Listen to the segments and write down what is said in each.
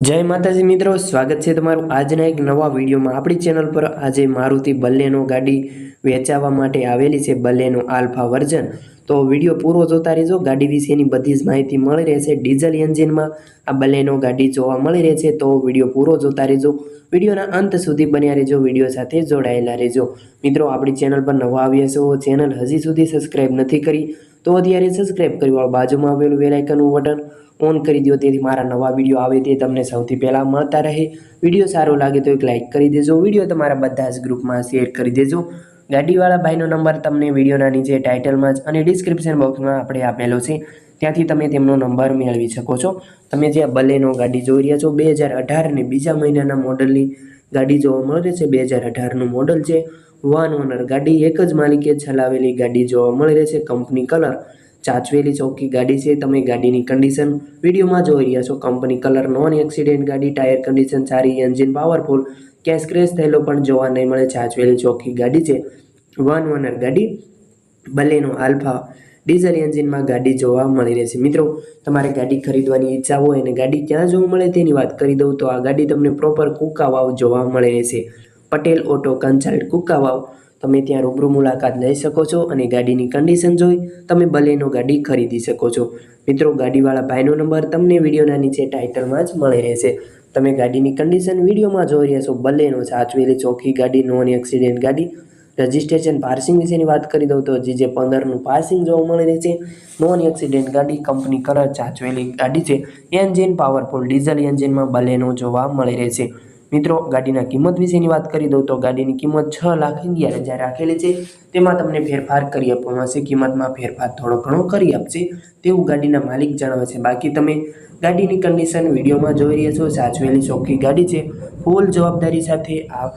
જય માતાજી મિત્રો, સ્વાગત છે તમારું આજના એક નવા વિડીયોમાં. આપણી ચેનલ પર આજે મારુતિ બલ્લેનો ગાડી વેચાવા માટે આવેલી છે બલ્લેનો આલ્ફા વર્ઝન. તો વીડિયો પૂરો જોતા રહેજો. ગાડી વિશેની બધી જ માહિતી મળી રહેશે. ડીઝલ એન્જિનમાં આ બલ્લેનો ગાડી જોવા મળી રહેશે. તો વીડિયો પૂરો જોતા રહેજો. વિડીયોના અંત સુધી બન્યા રહેજો. વીડિયો સાથે જોડાયેલા રહેજો. મિત્રો, આપણી ચેનલ પર નવા આવ્યા છો, ચેનલ હજી સુધી સબસ્ક્રાઈબ નથી કરી, તો અત્યારે સબસ્ક્રાઈબ કરી બાજુમાં આવેલું વેલાઇકનનું બટન ઓન કરી દો તેથી મારા નવા વીડિયો આવે તે તમને સૌથી પહેલાં મળતા રહે. વીડિયો સારો લાગે તો એક લાઇક કરી દેજો. વીડિયો તમારા બધા જ ગ્રુપમાં શેર કરી દેજો. ગાડીવાળા ભાઈનો નંબર તમને વિડીયોના નીચે ટાઇટલમાં જ અને ડિસ્ક્રિપ્શન બોક્સમાં આપણે આપેલો છે. ત્યાંથી તમે તેમનો નંબર મેળવી શકો છો. તમે જે બલેનો ગાડી જોઈ રહ્યા છો, બે હજાર અઢારને બીજા મહિનાના મોડલની ગાડી જોવા મળે છે. બે હજાર અઢારનું મોડલ છે. વન ઓનર ગાડી, એક જ માલિકે ચલાવેલી ગાડી જોવા મળી છે. કંપની કલર ચાચવેલી ચોખ્ખી ગાડી છે, તમે ગાડીની કન્ડિશન વિડીયોમાં જોઈ રહ્યા છો. કંપની કલર નોન એક્સિડન્ટ ગાડી ટાયર કન્ડિશન સારી એન્જિન પાવરફુલ કેશ સ્ક્રેચ થયેલો પણ જોવા નહીં મળે. ચાચવેલી ચોખ્ખી ગાડી છે વન ઓનર ગાડી, બલેનો આલ્ફા ડીઝલ એન્જિનમાં ગાડી જોવા મળી રહેશે મિત્રો, તમારે ગાડી ખરીદવાની ઈચ્છા હોય અને ગાડી ક્યાં જોવા મળે તેની વાત કરી દઉં તો આ ગાડી તમને પ્રોપર કુકાવાવ જોવા મળી રહેશે પટેલ ઓટો કન્સલ્ટ કુકાવાવ તમે ત્યાં રૂબરૂ મુલાકાત લઈ શકો છો અને ગાડીની કન્ડિશન જોઈ તમે બલેનો ગાડી ખરીદી શકો છો. મિત્રો, ગાડીવાળા ભાઈનો નંબર તમને વિડીયોના નીચે ટાઇટલમાં જ મળી રહેશે. તમે ગાડીની કન્ડિશન વિડીયોમાં જોઈ રહ્યા છો બલેનો સાચવેલી ચોખ્ખી ગાડી નોન એક્સિડન્ટ ગાડી. રજિસ્ટ્રેશન પાર્સિંગ વિશેની વાત કરી દઉં તો જીજે પંદરનું પાર્સિંગ જોવા મળી રહે છે નોન એક્સિડન્ટ ગાડી કંપની કલર ચાચવેલી ગાડી છે. એન્જિન પાવરફુલ ડીઝલ એન્જિનમાં બલેનો જોવા મળી રહેશે મિત્રો, ગાડીના કિંમત વિશેની વાત કરી દઉં તો ગાડીની કિંમત છ લાખ અગિયાર હજાર રાખેલી છે. તેમાં તમને ફેરફાર કરી આપવામાં આવશે કિંમતમાં ફેરફાર થોડો ઘણો કરી આપશે. તેવું ગાડીના માલિક જણાવે છે. બાકી તમે ગાડીની કન્ડિશન વિડીયોમાં જોઈ રહ્યા છો. સાચવેલી ચોખ્ખી ગાડી છે. ફૂલ જવાબદારી સાથે આ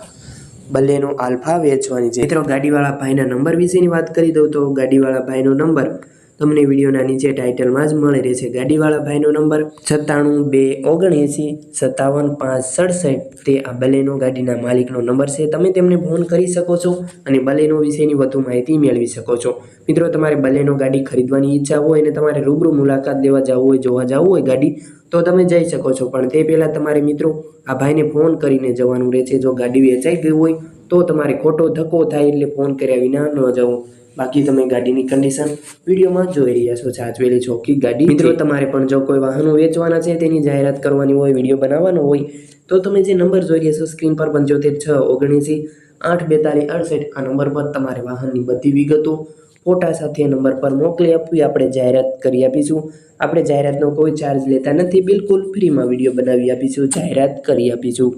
બલેનો આલ્ફા વેચવાની છે. મિત્રો, ગાડીવાળા ભાઈના નંબર વિશેની વાત કરી દઉં તો ગાડીવાળા ભાઈનો નંબર તમને વિડીયોના નીચે ટાઇટલમાં જ મળી રહેશે. ગાડીવાળા ભાઈનો નંબર સત્તાણું બે ઓગણએંસી સત્તાવન પાંચ સડસઠ. તે આ બલેનો ગાડીના માલિકનો નંબર છે. તમે તેમને ફોન કરી શકો છો અને બલેનો વિશેની વધુ માહિતી મેળવી શકો છો. મિત્રો, તમારે બલેનો ગાડી ખરીદવાની ઈચ્છા હોય અને તમારે રૂબરૂ મુલાકાત લેવા જવું હોય, જોવા જવું હોય ગાડી, તો તમે જઈ શકો છો. પણ તે પહેલાં તમારે મિત્રો, આ ભાઈને ફોન કરીને જવાનું રહે છે જો ગાડી વેચાઈ ગઈ હોય તો તમારે ખોટો ધક્કો થાય એટલે ફોન કર્યા વિના ન જવું. બાકી તમે ગાડીની કન્ડિશન વિડીયોમાં જોઈ રહ્યા છો. સાચવેલી ચોખ્ખી ગાડી. મિત્રો તમારે પણ જો કોઈ વાહનો વેચવાના છે તેની જાહેરાત કરવાની હોય વીડિયો બનાવવાનો હોય તો તમે જે નંબર જોઈ રહ્યા છો સ્ક્રીન પર પંચોતેર છ ઓગણીસી આઠ બેતાલીસ અડસઠ આ નંબર પર તમારે વાહનની બધી વિગતો ફોટા સાથે નંબર પર મોકલી આપવી. આપણે જાહેરાત કરી આપીશું. આપણે જાહેરાતનો કોઈ ચાર્જ લેતા નથી. બિલકુલ ફ્રીમાં વીડિયો બનાવી આપીશું. જાહેરાત કરી આપીશું.